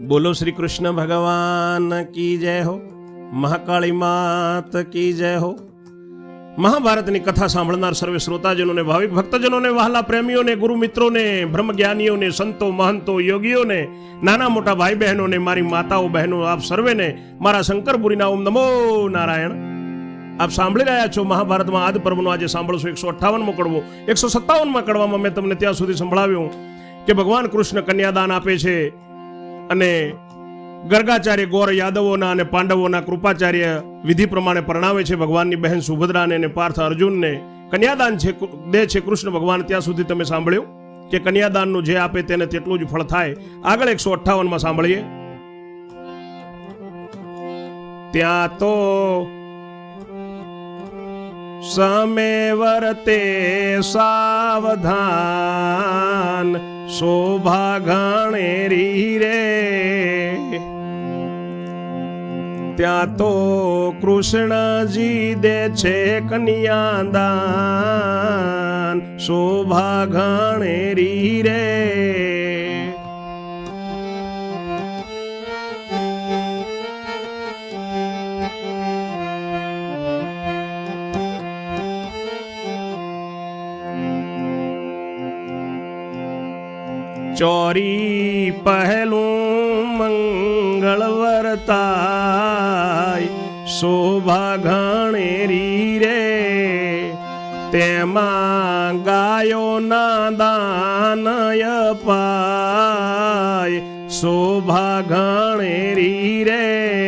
બોલો શ્રી કૃષ્ણ ભગવાન કી જય હો? મહાકાળી માત કી જય હો? મહાભારતની કથા સાંભળનાર સર્વે શ્રોતાજનોને, ભાવિક ભક્તજનોને, વહાલા પ્રેમીઓને ગુરુ મિત્રોને બ્રહ્મજ્ઞાનીઓને, સંતો, મહંતો, યોગીઓને, નાના મોટા ભાઈ બહેનોને મારી માતાઓ, બહેનો, આપ સર્વેને, મારા શંકરપુરીના ઓમ નમો નારાયણ. આપ સાંભળી રહ્યા છો મહાભારતમાં આદ પર્વનો આજે સાંભળશો એકસો અઠ્ઠાવનમો કડવો. એકસો સત્તાવનમાં કડવામાં મેં તમને ત્યાં સુધી સંભળાવ્યું કે ભગવાન કૃષ્ણ કન્યાદાન આપે છે. અને ગર્ગાચાર્ય ગોર યાદવોના અને પાંડવોના કૃપાચાર્ય વિધિ પ્રમાણે પરણાવે છે ભગવાનની બહેન સુભદ્રાને અને પાર્થ અર્જુનને. કન્યાદાન છે દે છે કૃષ્ણ ભગવાન, ત્યાં સુધી તમે સાંભળ્યું? કે કન્યાદાનનું જે આપે તેને તેટલું જ ફળ થાય. આગળ એકસો અઠ્ઠાવનમાં સાંભળીએ. ત્યાં તો સમે વર્તે સાવધાન. શોભા ઘણેરી રે ત્યાં તો કૃષ્ણજી દે છે કન્યાદાન. શોભા ઘણેરી રે. ચોરી પહેલું મંગળ વર્તાય શોભા ઘણેરી રે તેમાં ગાયોના દાનય પાય શોભા ઘણેરી રે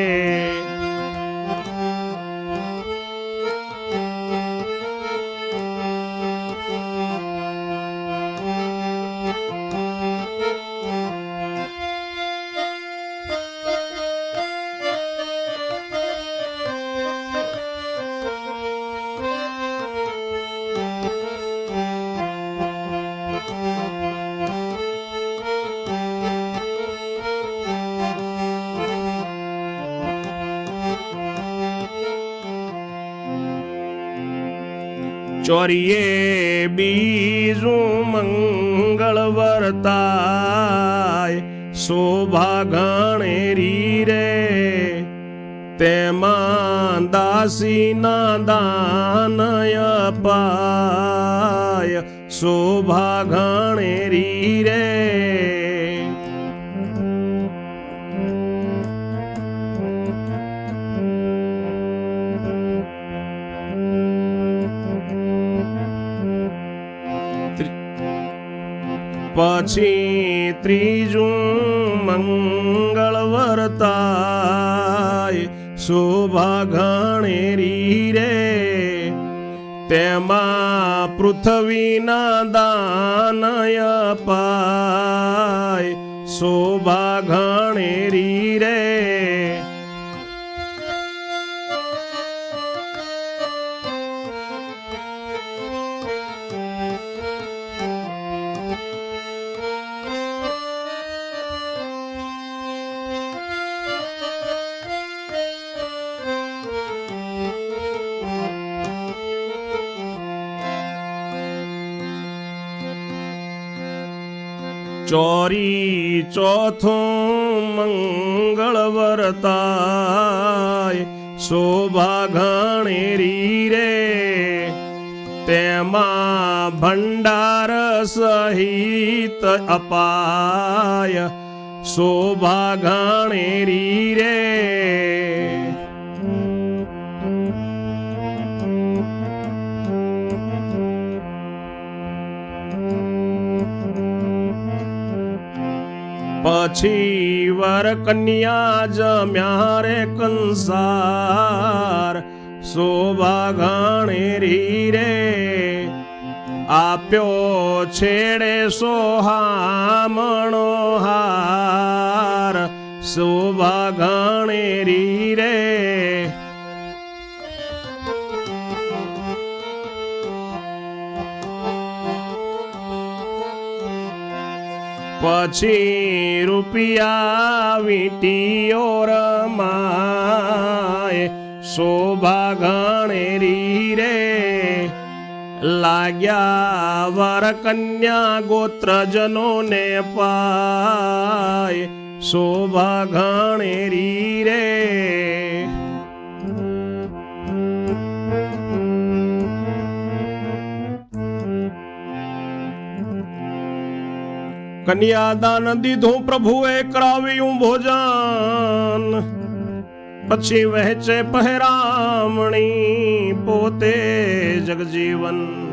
ચોરીએ બીજું મંગળ વર્તાય શોભા ગણેરી રે તેમાં દાસીના દાન પાય શોભા ગણેરી રે પછી ત્રીજું મંગળ વર્તાય શોભા ઘણેરી રે. તેમાં પૃથ્વીના દાનય પાય શોભા ઘણેરી ચોરી ચોથું મંગળ વર્તાય શોભા ઘણેરી રે તેમાં ભંડાર સહિત અપાય શોભા ઘણેરી રે પછી વર કન્યા જમ્યા રે કંસાર. શોભા ઘણેરી રે આપ્યો છેડે સોહામણો હાર. શોભા ઘણેરી રે પછી રૂપિયા વીટીઓ રમાય. શોભા ગણેરી રે, લાગ્યા વર કન્યા ગોત્રજનોને પાય શોભા ગણેરી રે કન્યાદાન દીધું પ્રભુએ કરાવ્યું ભોજન. પછી વહેચે પહેરામણી પોતે જગજીવન.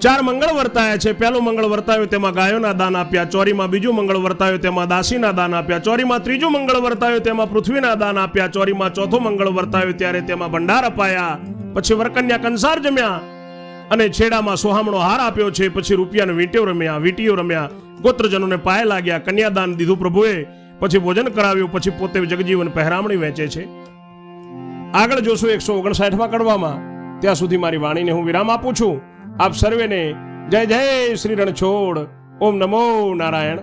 ચાર મંગળ વર્તાયા છે. પહેલું મંગળ વર્તાયું તેમાં ગાયોના દાન આપ્યા, ચોરીમાં બીજું મંગળ વર્તાયું તેમાં દાસીના દાન આપ્યા, ચોરીમાં ત્રીજું મંગળ વર્તાયું તેમાં પૃથ્વીના દાન આપ્યા, ચોરીમાં ચોથું મંગળ વર્તાયું ત્યારે તેમાં ભંડાર અપાયા. પછી વરકન્યા કંસાર જમ્યા. અને છેડામાં સોહામણો હાર આપ્યો છે. પછી રૂપિયાને વીંટીઓ રમ્યા વીંટીઓ રમ્યા. ગોત્રજનોને પાય લાગ્યા. કન્યાદાન દીધું પ્રભુએ. પછી ભોજન કરાવ્યું. પછી પોતે જગજીવન પહેરામણી વેચે છે. આગળ જોશું એકસો ઓગણસાઠમાં કડવામાં. ત્યાં સુધી મારી વાણીને હું વિરામ આપું છું. આપ સર્વેને જય જય શ્રી રણછોડ. ઓમ નમો નારાયણ.